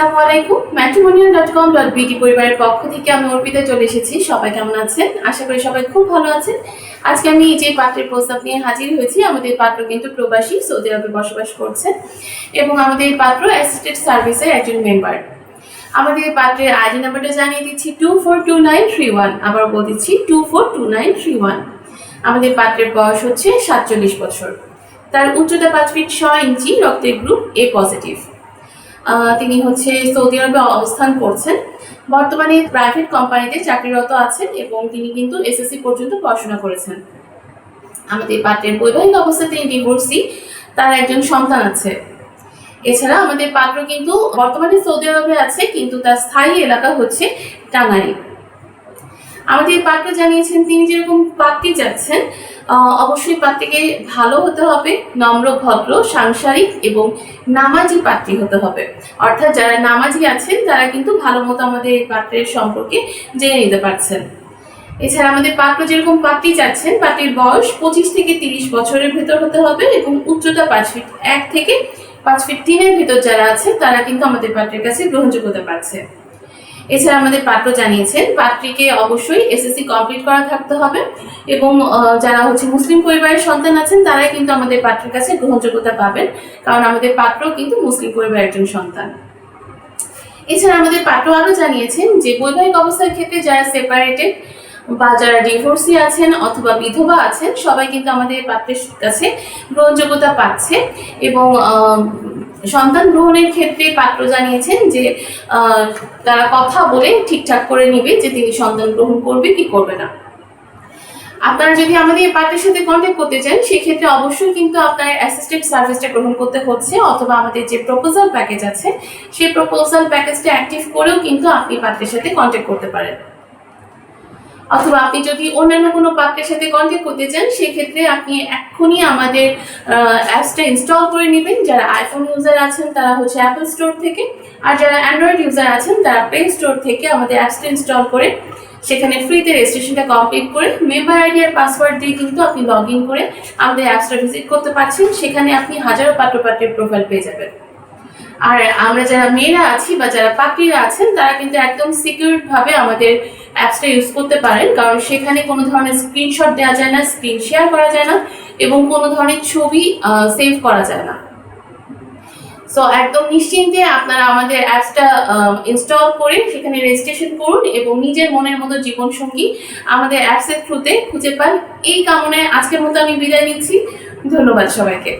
আসসালামু আলাইকুম matrimonial dot com dot BD পরিবারের পক্ষ থেকে আমি অর্পিতা চলে এসেছি। সবাই কেমন আছেন? আশা করি সবাই খুব ভালো আছেন। আজকে আমি যে পাত্রের প্রস্তাব নিয়ে হাজির হয়েছি, আমাদের পাত্র কিন্তু প্রবাসী সৌদি আরবে বসবাস করছেন এবং আমাদের পাত্র অ্যাসিস্টেন্ট সার্ভিসের একজন মেম্বার আমাদের পাত্রের আইডি নাম্বারটা জানিয়ে দিচ্ছি two four two nine three one আবার বলে দিচ্ছি two four two nine three one আমাদের পাত্রের বয়স হচ্ছে সাতচল্লিশ বছর। তার উচ্চতা পাঁচ ফিট ছয় ইঞ্চি, রক্তের গ্রুপ এ পজিটিভ তিনি হচ্ছে সৌদি আরবে অবস্থান করছেন। বর্তমানে প্রাইভেট কোম্পানিতে চাকরিরত আছেন এবং তিনি কিন্তু এসএসসি পর্যন্ত পড়াশোনা করেছেন। আমাদের পাত্রের বৈবাহিক অবস্থায় তিনি ডিভোর্সি তার একজন সন্তান আছে। এছাড়া আমাদের পাত্র কিন্তু বর্তমানে সৌদি আরবে আছে, কিন্তু তার স্থায়ী এলাকা হচ্ছে টাঙ্গাইল। আমাদের পাত্র জানিয়েছেন, তিনি যেরকম পাত্রী যাচ্ছেন অবশ্যই পাত্রীকে ভালো হতে হবে, নম্র, ভদ্র, সাংসারিক এবং নামাজি পাত্রী হতে হবে। অর্থাৎ যারা নামাজি আছেন, তারা কিন্তু ভালো মতো আমাদের এই পাত্রের সম্পর্কে জেনে নিতে পারছেন। এছাড়া আমাদের পাত্র যেরকম পাত্রী যাচ্ছেন, পাত্রীর বয়স পঁচিশ থেকে তিরিশ বছরের ভেতর হতে হবে এবং উচ্চতা পাঁচ ফিট এক থেকে পাঁচ ফিট তিনের ভিতর যারা আছে তারা কিন্তু আমাদের পাত্রের কাছে গ্রহণযোগ্যতা পাচ্ছে। এছাড়া আমাদের পাত্র জানিয়েছেন, পাত্রীকে অবশ্যই এসএসসি কমপ্লিট করা থাকতে হবে এবং যারা হচ্ছে মুসলিম পরিবারের সন্তান আছেন, তারাই কিন্তু আমাদের পাত্রের কাছে গ্রহণযোগ্যতা পাবেন, কারণ আমাদের পাত্র কিন্তু মুসলিম পরিবারের একজন সন্তান। এছাড়া আমাদের পাত্র আরও জানিয়েছেন যে, বৈবাহিক অবস্থার ক্ষেত্রে যারা সেপারেটেড বা যারা ডিভোর্সি আছেন অথবা বিধবা আছেন, সবাই কিন্তু আমাদের পাত্রের কাছে গ্রহণযোগ্যতা পাচ্ছে এবং সন্তান গ্রহণের ক্ষেত্রে পাত্র জানিয়েছেন যে তারা কথা বলে ঠিকঠাক করে নিবে যে তিনি সন্তান গ্রহণ করবে, কি করবে না। আপনারা যদি আমাদের এই পার্টির সাথে কন্ট্যাক্ট করতে চান, সেক্ষেত্রে অবশ্যই কিন্তু আপনার অ্যাসিস্ট্যান্ট সার্ভিসটা গ্রহণ করতে হচ্ছে, অথবা আমাদের যে প্রপোজাল প্যাকেজ আছে, সেই প্রপোজাল প্যাকেজটা অ্যাক্টিভ করেও কিন্তু আপনি পাত্রের সাথে কন্ট্যাক্ট করতে পারেন। অথবা আপনি যদি অন্যান্য কোনো পাত্রের সাথে কন্ট্যাক্ট করতে চান, সেক্ষেত্রে আপনি এক্ষুনি আমাদের অ্যাপসটা ইনস্টল করে নেবেন। যারা আইফোন ইউজার আছেন, তারা হচ্ছে অ্যাপল স্টোর থেকে। আর যারা অ্যান্ড্রয়েড ইউজার আছেন, তারা প্লে স্টোর থেকে আমাদের অ্যাপসটা ইনস্টল করে, সেখানে ফ্রিতে রেজিস্ট্রেশনটা কমপ্লিট করে মেম্বার আইডি আর পাসওয়ার্ড দিয়ে কিন্তু আপনি লগ ইন করে আমাদের অ্যাপসটা ভিজিট করতে পারছেন। সেখানে আপনি হাজারো পাত্রপাত্রের প্রোফাইল পেয়ে যাবেন। আর আমরা যারা মেয়েরা আছি বা যারা পাত্রীরা আছেন, তারা কিন্তু একদম সিকিউর ভাবে আমাদের অ্যাপসটা ইউজ করতে পারেন। কারণ সেখানে কোনো ধরনের স্ক্রিনশট দেওয়া যায় না স্ক্রিন শেয়ার করা যায় না এবং কোনো ধরনের ছবি সেভ করা যায় না। সো একদম নিশ্চিন্তে আপনারা আমাদের অ্যাপসটা ইনস্টল করে সেখানে রেজিস্ট্রেশন করুন এবং নিজের মনের মতো জীবনসঙ্গী আমাদের অ্যাপসের থ্রুতে খুঁজে পান। এই কামনায় আজকের মতো আমি বিদায় নিচ্ছি। ধন্যবাদ সবাইকে।